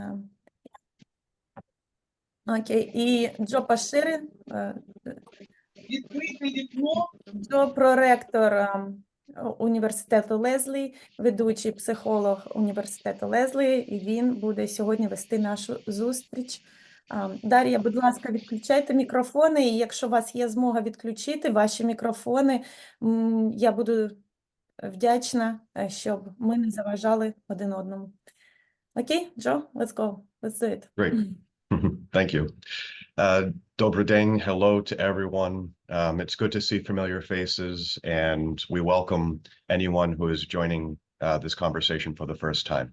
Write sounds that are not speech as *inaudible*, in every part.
Е, Окей, і Джо Пашири, е, Відкрите вікно. Джо проректор університету Лезлі, ведучий психолог університету Лезлі, і він буде сьогодні вести нашу зустріч. Дар'я, будь ласка, відключайте мікрофони, і якщо у вас є змога відключити ваші мікрофони, я буду вдячна, е, щоб ми не заважали один одному. Окей, Джо, let's go. Let's do it. Great. *clears throat* *laughs* Thank you. Uh, Добрий день. Hello to everyone. Um, it's good to see familiar faces, and we welcome anyone who is joining uh, this conversation for the first time.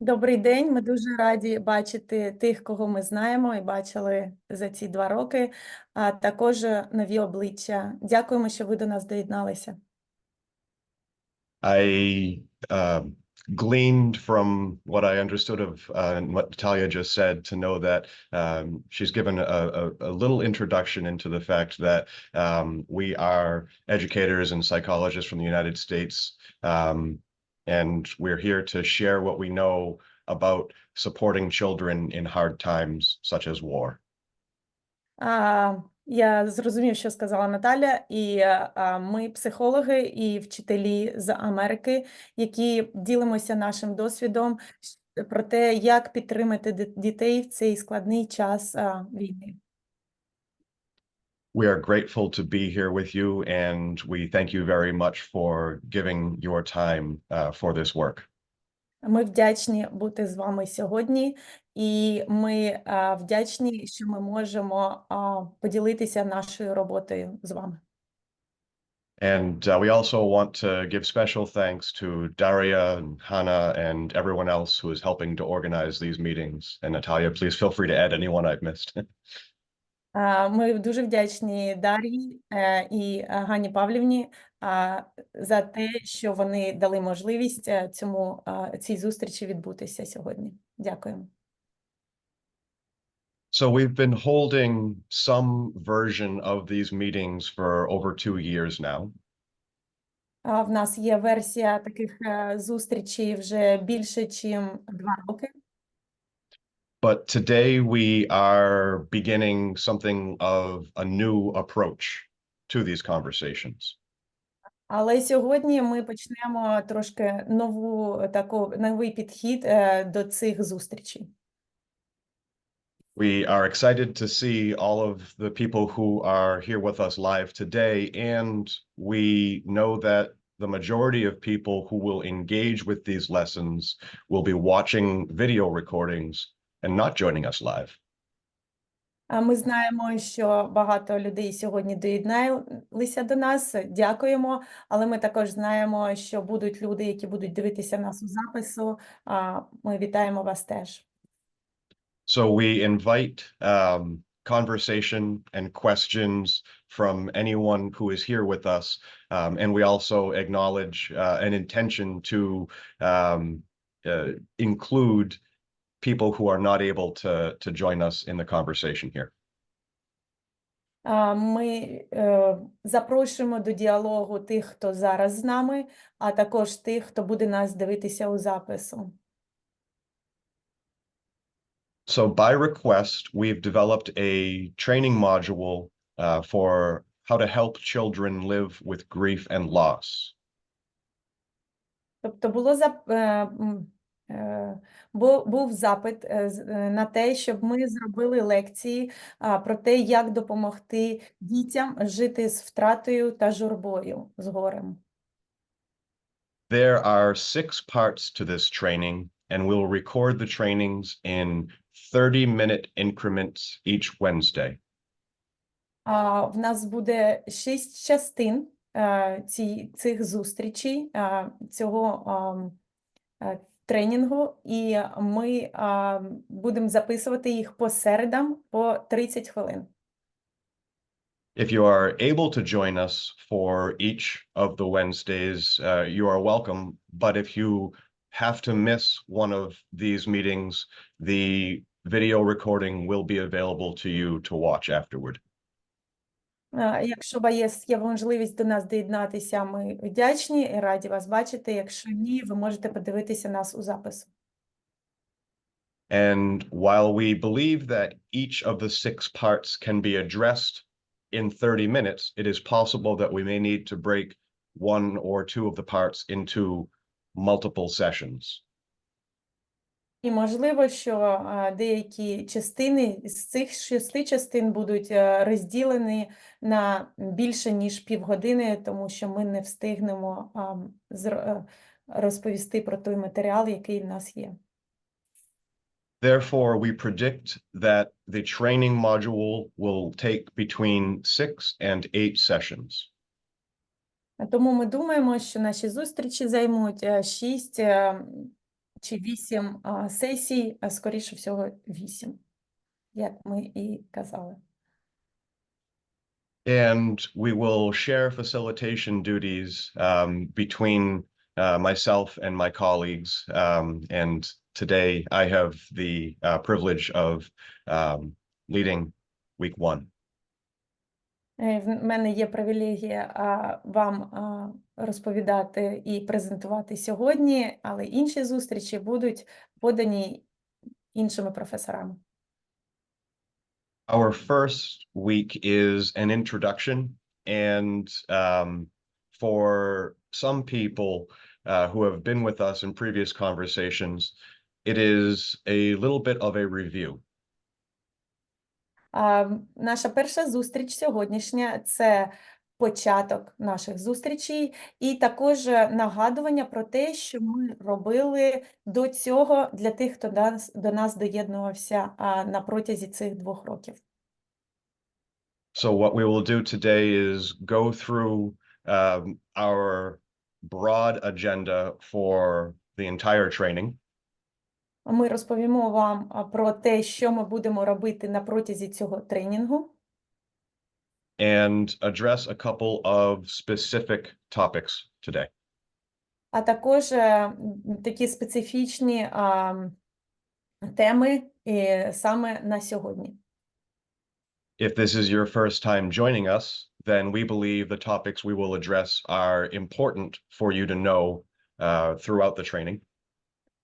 Добрий день. Ми дуже раді бачити тих, кого ми знаємо і бачили за ці два роки, а також нові обличчя. Дякуємо, що ви до нас доєдналися. I uh, gleaned from what I understood of uh, and what Natalia just said to know that um, she's given a, a, a little introduction into the fact that um, we are educators and psychologists from the United States, um, and we're here to share what we know about supporting children in hard times such as war. А, я зрозумів, що сказала Наталя, і ми психологи і вчителі з Америки, які ділимося нашим досвідом про те, як підтримати дітей в цей складний час війни. We are grateful to be here with you, and we thank you very much for giving your time uh, for this work. Ми вдячні бути з вами сьогодні, і ми вдячні, що ми можемо поділитися нашою роботою з вами. And uh, we also want to give special thanks to Daria and Hannah and everyone else who is helping to organize these meetings. And Natalia, please feel free to add anyone I've missed. Ми дуже вдячні Дар'ї е, і е, Ганні Павлівні за те, що вони дали можливість е, цьому цій зустрічі відбутися сьогодні. Дякуємо. So we've been holding some version of these meetings for over two years now. В нас є версія таких е, зустрічей вже більше, ніж два роки. But today we are beginning something of a new approach to these conversations. Але сьогодні ми почнемо трошки нову таку новий підхід е, до цих зустрічей. We are excited to see all of the people who are here with us live today, and we know that the majority of people who will engage with these lessons will be watching video recordings and not joining us live. А Ми знаємо, що багато людей сьогодні доєдналися до нас. Дякуємо. Але ми також знаємо, що будуть люди, які будуть дивитися нас у запису. А, Ми вітаємо вас теж. So we invite um, conversation and questions from anyone who is here with us. Um, and we also acknowledge uh, an intention to um, uh, include people who are not able to, to join us in the conversation here. Ми е, запрошуємо до діалогу тих, хто зараз з нами, а також тих, хто буде нас дивитися у запису. So by request, we've developed a training module uh, for how to help children live with grief and loss. Тобто було зап... е, м, е, був запит е, е, на те, щоб ми зробили лекції про те, як допомогти дітям жити з втратою та журбою, з горем. There are six parts to this training, and we'll record the trainings in 30 minute increments each Wednesday. А, в нас буде шість частин ці, цих зустрічей, цього тренінгу, і ми а, будемо записувати їх по середам по 30 хвилин. If you are able to join us for each of the Wednesdays, uh, you are welcome. But if you have to miss one of these meetings, the video recording will be available to you to watch afterward. Якщо вас є можливість до нас доєднатися, ми вдячні і раді вас бачити. Якщо ні, ви можете подивитися нас у запису. And while we believe that each of the six parts can be addressed in 30 minutes, it is possible that we may need to break one or two of the parts into multiple sessions. І можливо, що деякі частини з цих шести частин будуть е, розділені на більше ніж півгодини, тому що ми не встигнемо е, розповісти про той матеріал, який в нас є. Therefore, we predict that the training module will take between six and eight sessions. Тому ми думаємо, що наші зустрічі займуть е, шість чи вісім а, сесій, а скоріше всього вісім, як ми і казали. And we will share facilitation duties um, between uh, myself and my colleagues. Um, and today I have the uh, privilege of um, leading week one. Е, В мене є привілегія вам розповідати і презентувати сьогодні, але інші зустрічі будуть подані іншими професорами. Our first week is an introduction, and um, for some people uh, who have been with us in previous conversations, it is a little bit of a review. Наша перша зустріч сьогоднішня це початок наших зустрічей, і також е, нагадування про те, що ми робили до цього для тих, хто до нас, доєднувався на протязі цих двох років. So what we will do today is go through um, our broad agenda for the entire training. Ми розповімо вам про те, що ми будемо робити на протязі цього тренінгу, and address a couple of specific topics today. а також е, такі специфічні а, теми е, саме на сьогодні. If this is your first time joining us, then we believe the topics we will address are important for you to know uh, throughout the training.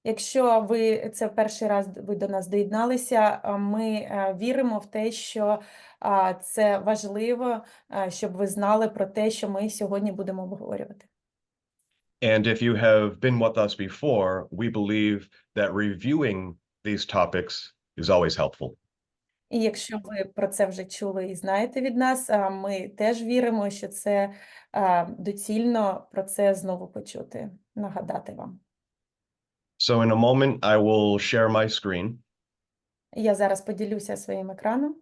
Якщо ви це перший раз ви до нас доєдналися, ми е, віримо в те, що це важливо, е, щоб ви знали про те, що ми сьогодні будемо обговорювати. And if you have been with us before, we believe that reviewing these topics is always helpful. І якщо ви про це вже чули і знаєте від нас, ми теж віримо, що це доцільно про це знову почути, нагадати вам. So in a moment, I will share my screen, Я зараз поділюся своїм екраном.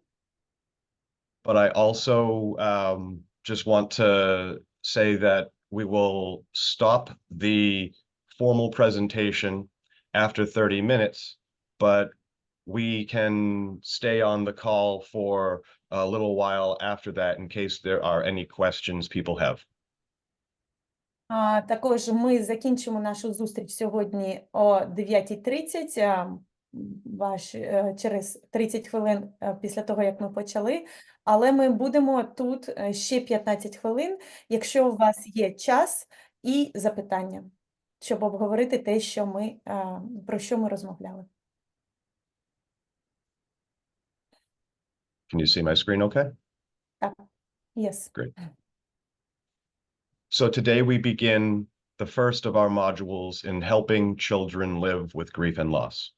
but I also um, just want to say that we will stop the formal presentation after 30 minutes, but we can stay on the call for a little while after that in case there are any questions people have. Також ми закінчимо нашу зустріч сьогодні о 9.30, ваш, е, через 30 хвилин е, після того, як ми почали. Але ми будемо тут е, ще 15 хвилин, якщо у вас є час і запитання, щоб обговорити те, що ми, про що ми розмовляли. Can you see my screen okay? Yes. So today we begin the first of our modules in helping children live with grief and loss.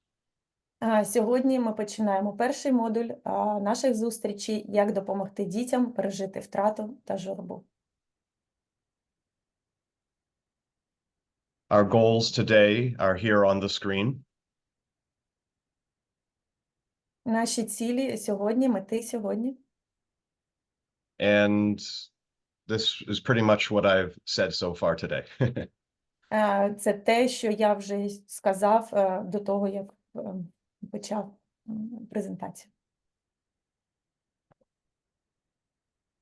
А, Сьогодні ми починаємо перший модуль а, наших зустрічей «Як допомогти дітям пережити втрату та журбу». Our goals today are here on the screen. Наші цілі сьогодні, мети сьогодні. And this is pretty much what I've said so far today. *laughs* Е, Це те, що я вже й сказав е, до того, як е, почав м, презентацію.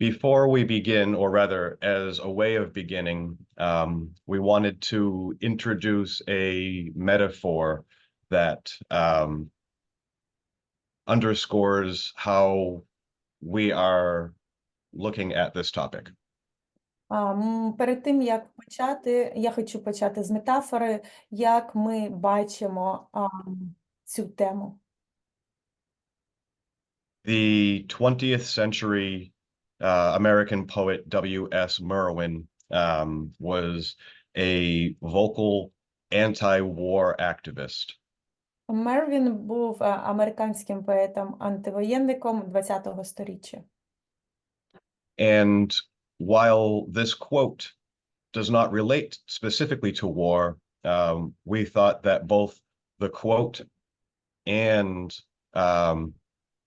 Before we begin, or rather, as a way of beginning, um, we wanted to introduce a metaphor that um, underscores how we are looking at this topic. Перед тим, як почати, я хочу почати з метафори, як ми бачимо цю тему. The 20th century uh, American poet W.S. Merwin um, was a vocal anti-war activist. Мервін був е, американським поетом-антивоєнником ХХ століття. And while this quote does not relate specifically to war, um, we thought that both the quote and um,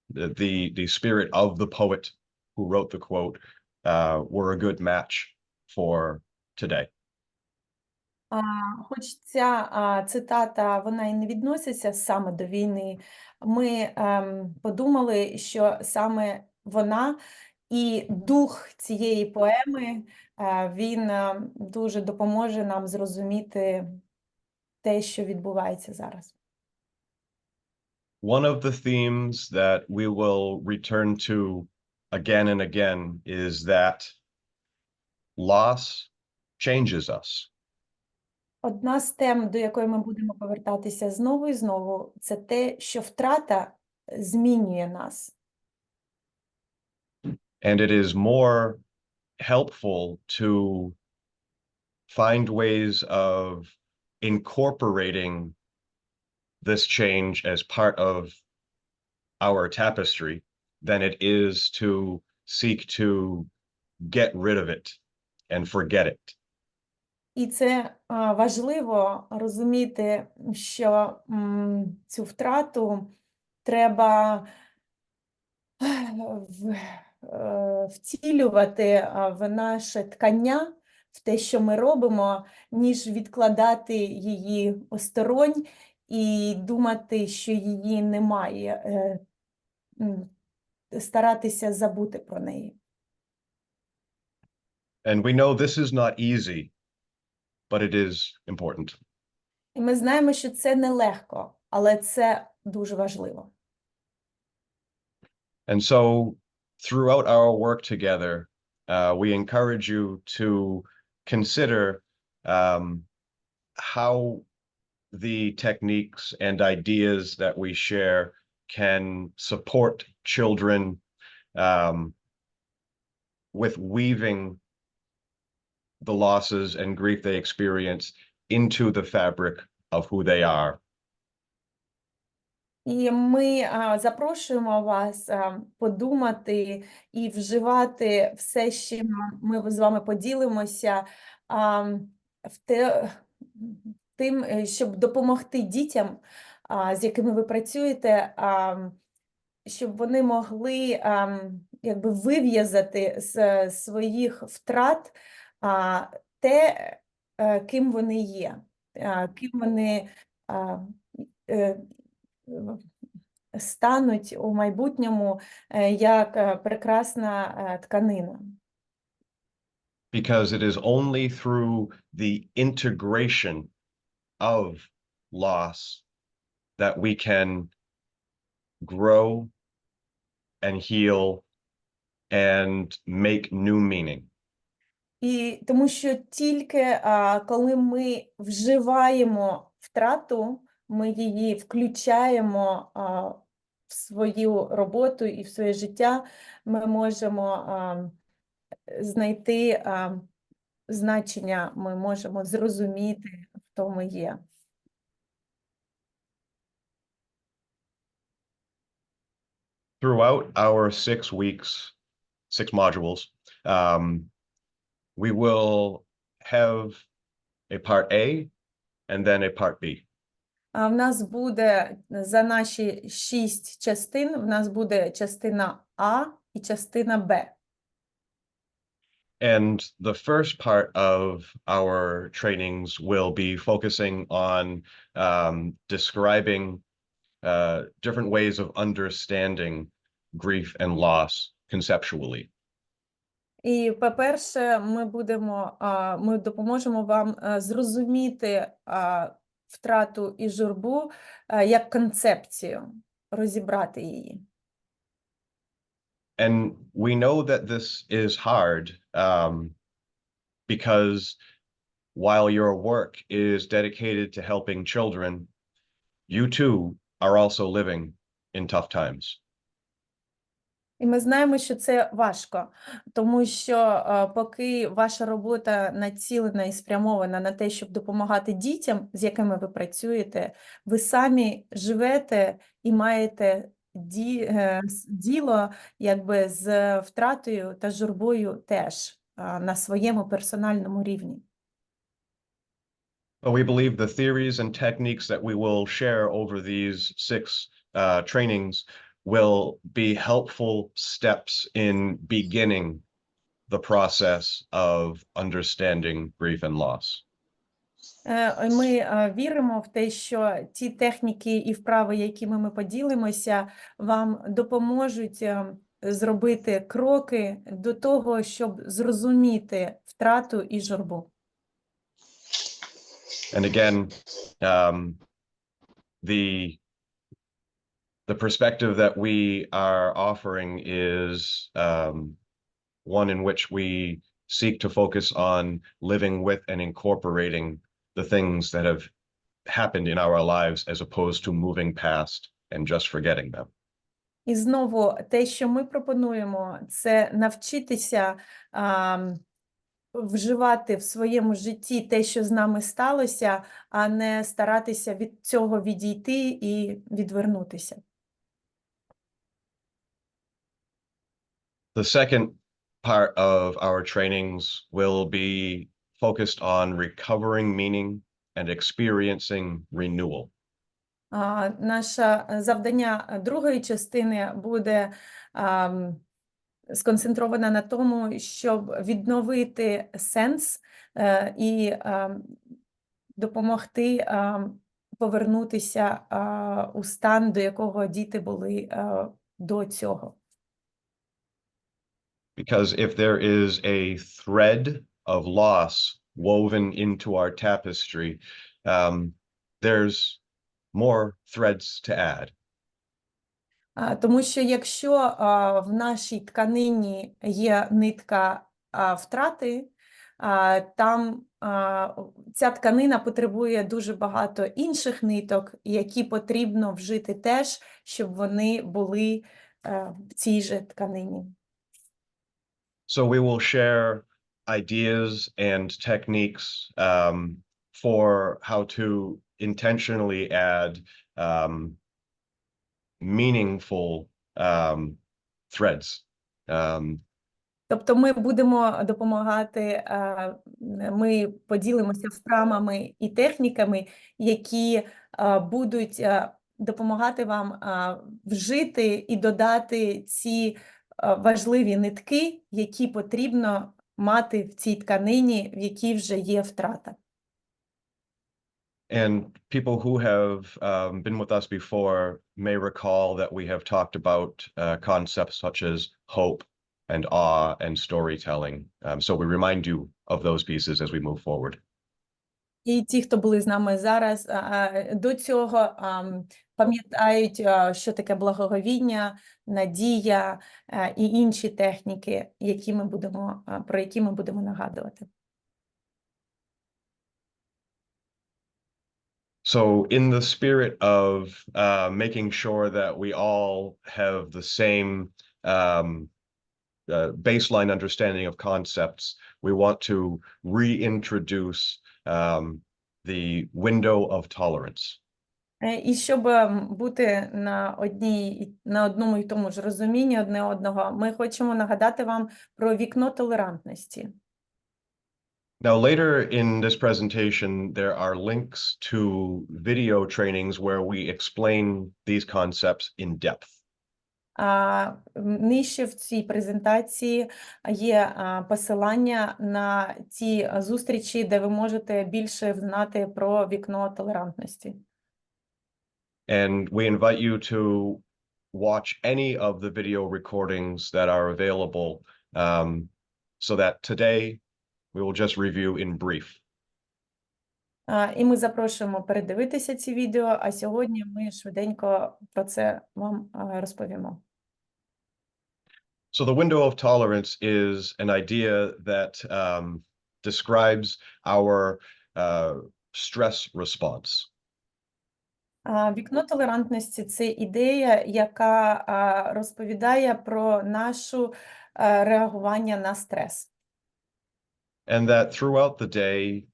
the, the the spirit of the poet who wrote the quote uh, were a good match for today. А, Хоч ця а, цитата вона і не відноситься саме до війни, ми ем, подумали, що саме вона і дух цієї поеми е, він е, дуже допоможе нам зрозуміти те, що відбувається зараз. One of the themes that we will return to again and again is that loss changes us. Одна з тем, до якої ми будемо повертатися знову і знову, це те, що втрата змінює нас. And it is more helpful to find ways of incorporating this change as part of our tapestry than it is to seek to get rid of it and forget it. І це а, важливо розуміти, що м, цю втрату треба в- е, втілювати в наше ткання, в те, що ми робимо, ніж відкладати її осторонь і думати, що її немає, е, старатися забути про неї. And we know this is not easy, but it is important. І ми знаємо, що це нелегко, але це дуже важливо. And so throughout our work together, uh, we encourage you to consider um, how the techniques and ideas that we share can support children um, with weaving the losses and grief they experience into the fabric of who they are. І ми запрошуємо вас подумати і вживати все, чим ми з вами поділимося, в те, тим, е, щоб допомогти дітям, з якими ви працюєте, щоб вони могли якби вив'язати з своїх втрат те, е, ким вони є, ким вони е, стануть у майбутньому е, як е, прекрасна е, тканина. because it is only through the integration of loss that we can grow and heal and make new meaning. І тому що тільки а, коли ми вживаємо втрату, ми її включаємо в свою роботу і в своє життя, ми можемо знайти значення, ми можемо зрозуміти, хто ми є. Throughout our six weeks, six modules, um, we will have a part A and then a part B. В нас буде за наші шість частин, в нас буде частина А і частина Б. And the first part of our trainings will be focusing on um, describing uh, different ways of understanding grief and loss conceptually. І, по-перше, ми будемо, ми допоможемо вам зрозуміти втрату і журбу а, як концепцію, розібрати її. And we know that this is hard um, because while your work is dedicated to helping children, you too are also living in tough times. І ми знаємо, що це важко, тому що е, поки ваша робота націлена і спрямована на те, щоб допомагати дітям, з якими ви працюєте, ви самі живете і маєте ді, е, діло якби з втратою та журбою теж е, на своєму персональному рівні. We believe the theories and techniques that we will share over these six uh, trainings will be helpful steps in beginning the process of understanding grief and loss. Е, Ми е, віримо в те, що ті техніки і вправи, якими ми поділимося, вам допоможуть е, зробити кроки до того, щоб зрозуміти втрату і журбу. And again, um, the the perspective that we are offering is um, one in which we seek to focus on living with and incorporating the things that have happened in our lives as opposed to moving past and just forgetting them. І знову те, що ми пропонуємо, це навчитися а, вживати в своєму житті те, що з нами сталося, а не старатися від цього відійти і відвернутися. The second part of our trainings will be focused on recovering meaning and experiencing renewal. А, Наше завдання е, другої частини буде ам, сконцентроване на тому, щоб відновити сенс е, і ам, допомогти ам, повернутися а, у стан, до якого діти були е, до цього. Because if there is a thread of loss woven into our tapestry, um, there's more threads to add. А, Тому що якщо а, в нашій тканині є нитка а, втрати, а, там а, ця тканина потребує дуже багато інших ниток, які потрібно вжити теж, щоб вони були е, в цій же тканині. So we will share ideas and techniques um, for how to intentionally add um, meaningful um, threads. Um, Тобто ми будемо допомагати, е, ми поділимося вправами і техніками, які е, будуть е, допомагати вам вжити і додати ці важливі нитки, які потрібно мати в цій тканині, в якій вже є втрата. And people who have um, been with us before may recall that we have talked about uh, concepts such as hope and awe and storytelling. Um, so we remind you of those pieces as we move forward. І ті, хто були з нами зараз, до цього пам'ятають, що таке благоговіння, надія і інші техніки, які ми будемо, про які ми будемо нагадувати. So, in the spirit of uh, making sure that we all have the same um, uh, baseline understanding of concepts, we want to reintroduce um, the window of tolerance. Е, І щоб ем, бути на одній на одному і тому ж розумінні одне одного, ми хочемо нагадати вам про вікно толерантності. Now, later in this presentation, there are links to video trainings where we explain these concepts in depth. А нижче в цій презентації є посилання на ті зустрічі, де ви можете більше знати про вікно толерантності. And we invite you to watch any of the video recordings that are available um, so that today we will just review in brief. А, І ми запрошуємо передивитися ці відео, а сьогодні ми швиденько про це вам а, розповімо. So the window of tolerance is an idea that um, describes our uh, stress response. Вікно толерантності це ідея, яка розповідає про нашу реагування на стрес. and that throughout the day,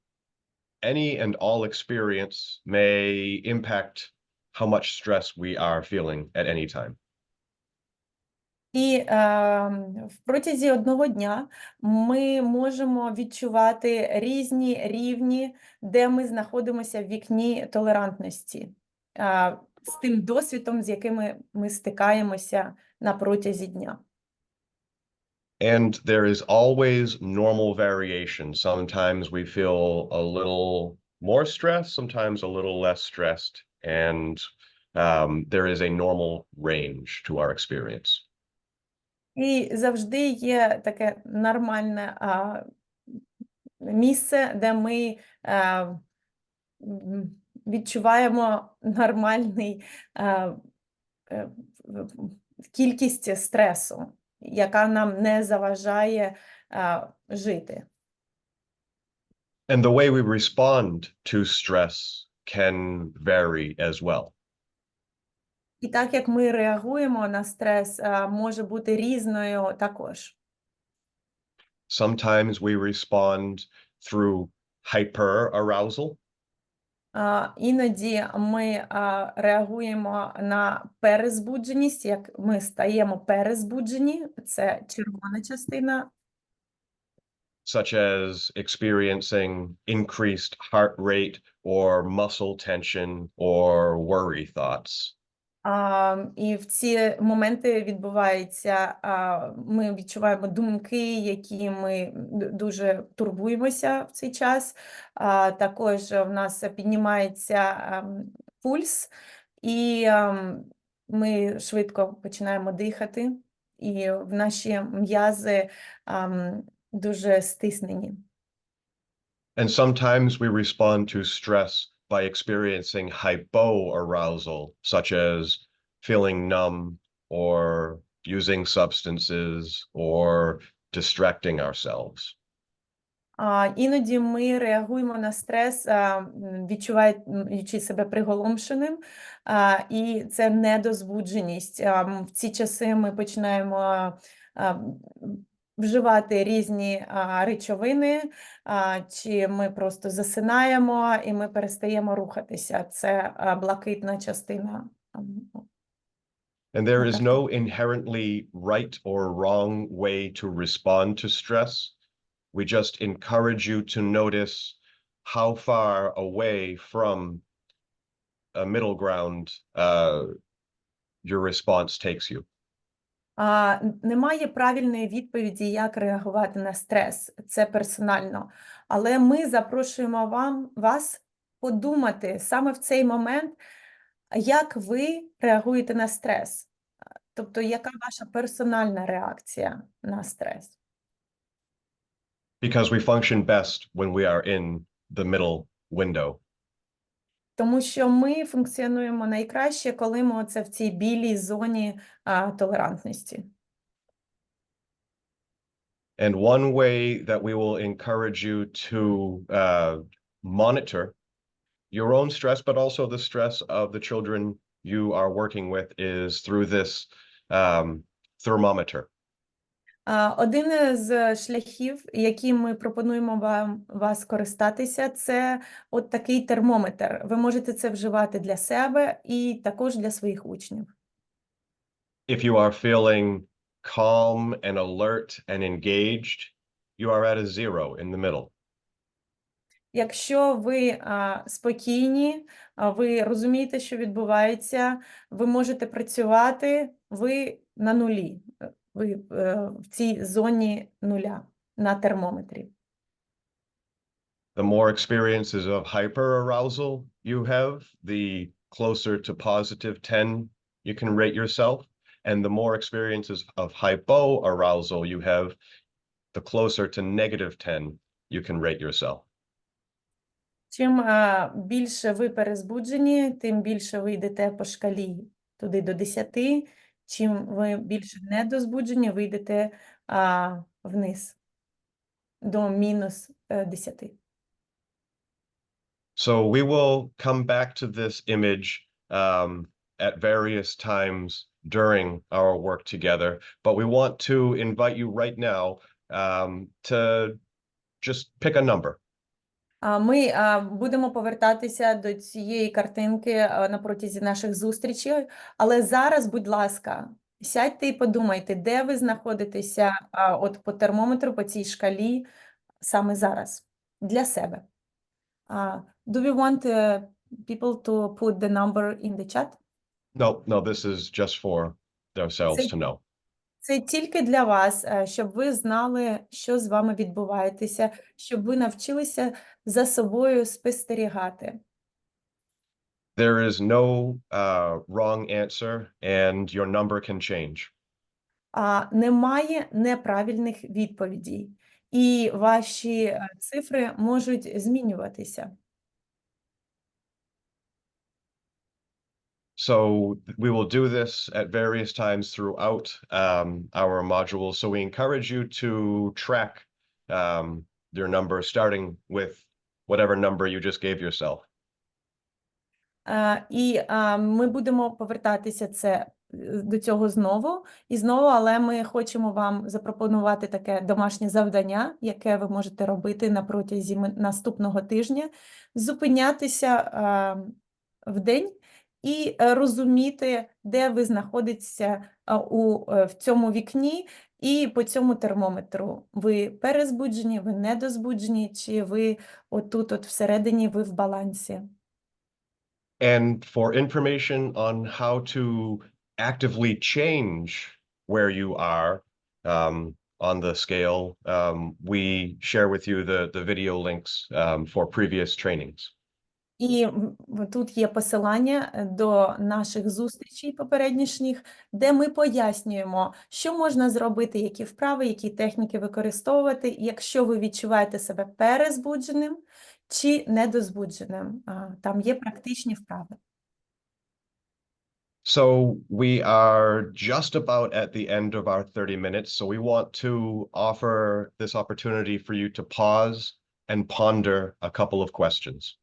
any and all experience may impact how much stress we are feeling at any time. І е, в протязі одного дня ми можемо відчувати різні рівні, де ми знаходимося в вікні толерантності, е, з тим досвідом, з якими ми стикаємося на протязі дня. And there is always normal variation. Sometimes we feel a little more stressed, sometimes a little less stressed, and um, there is a normal range to our experience. І завжди є таке нормальне а, місце, де ми а, відчуваємо нормальний а, е, кількість стресу, яка нам не заважає а, жити. And the way we respond to stress can vary as well. І так як ми реагуємо на стрес, може бути різною також. Sometimes we respond through hyperarousal. Іноді ми реагуємо на перезбудженість, як ми стаємо перезбуджені, це червона частина, such as experiencing increased heart rate or muscle tension or worry thoughts. І в ці моменти відбувається, ми відчуваємо думки, які ми дуже турбуємося в цей час. Також в нас піднімається ем, пульс, і ем, ми швидко починаємо дихати, і в наші м'язи ем, дуже стиснені. And sometimes we respond to stress by experiencing hypoarousal, such as feeling numb or using substances or distracting ourselves. А, іноді ми реагуємо на стрес, а, відчуваючи себе приголомшеним, а, і це недозбудженість. А, В ці часи ми починаємо вживати різні а, речовини, а, чи ми просто засинаємо і ми перестаємо рухатися. Це а, блакитна частина. ам, And there is Okay. no inherently right or wrong way to respond to stress. We just encourage you to notice how far away from a middle ground uh, your response takes you. Немає правильної відповіді, як реагувати на стрес. Це персонально. Але ми запрошуємо вам, вас подумати саме в цей момент, як ви реагуєте на стрес. Тобто, яка ваша персональна реакція на стрес? Because we function best when we are in the middle window. Тому що ми функціонуємо найкраще, коли ми оце в цій білій зоні а, толерантності. And one way that we will encourage you to uh, monitor your own stress, but also the stress of the children you are working with, is through this um, thermometer. Один з шляхів, яким ми пропонуємо вам вас користатися, це от такий термометр. Ви можете це вживати для себе і також для своїх учнів. If you are feeling calm and alert and engaged, you are at a zero in the middle. Якщо ви а, спокійні, а, ви розумієте, що відбувається, ви можете працювати, ви на нулі, ви е, в цій зоні нуля на термометрі. The more experiences of hyperarousal you have, the closer to positive 10 you can rate yourself. And the more experiences of hypoarousal you have, the closer to negative 10 you can rate yourself. Чим більше ви перезбуджені, тим більше ви йдете по шкалі туди до 10. Чим ви більше недозбуджені, ви йдете а, вниз до мінус е, 10. So we will come back to this image um, at various times during our work together, but we want to invite you right now um, to just pick a number. Ми будемо повертатися до цієї картинки на протязі наших зустрічей, але зараз, будь ласка, сядьте і подумайте, де ви знаходитеся от по термометру, по цій шкалі саме зараз для себе. Do we want uh, people to put the number in the chat? No, no, this is just for Say- to know. Це тільки для вас, е, щоб ви знали, що з вами відбувається, щоб ви навчилися за собою спостерігати. There is no uh, wrong answer, and your number can change. А немає неправильних відповідей, і ваші е, цифри можуть змінюватися. So we will do this at various times throughout um, our modules. So we encourage you to track um, your number, starting with whatever number you just gave yourself. Е, І е, ми будемо повертатися це, е, до цього знову і знову, але ми хочемо вам запропонувати таке домашнє завдання, яке ви можете робити на протязі наступного тижня, зупинятися е, в день і е, розуміти, де ви знаходитеся е, у, е, в цьому вікні і по цьому термометру. Ви перезбуджені, ви недозбуджені, чи ви отут, от всередині, ви в балансі. And for information on how to actively change where you are um, on the scale, um, we share with you the, the video links um, for previous trainings. І тут є посилання е, до наших зустрічей попереднішніх, де ми пояснюємо, що можна зробити, які вправи, які техніки використовувати, якщо ви відчуваєте себе перезбудженим чи недозбудженим. Там є практичні вправи. So we are just about at the end of our 30 minutes. So we want to offer this opportunity for you to pause and ponder a couple of questions.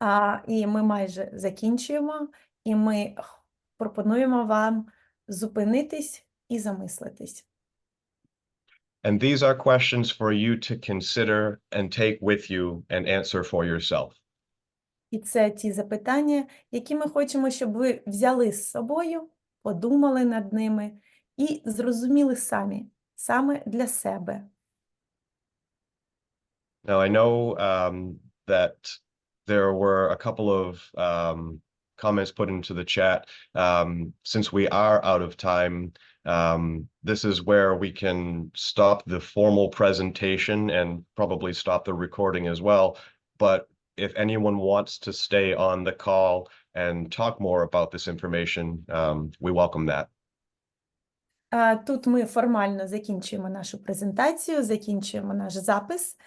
А, і ми майже закінчуємо, і ми пропонуємо вам зупинитись і замислитись. And these are questions for you to consider and take with you and answer for yourself. І це ті запитання, які ми хочемо, щоб ви взяли з собою, подумали над ними і зрозуміли самі, саме для себе. Now, I know um, that there were a couple of um, comments put into the chat. Um, since we are out of time, um, this is where we can stop the formal presentation and probably stop the recording as well. But if anyone wants to stay on the call and talk more about this information, um, we welcome that. А, Тут ми формально закінчуємо нашу презентацію, закінчуємо наш запис.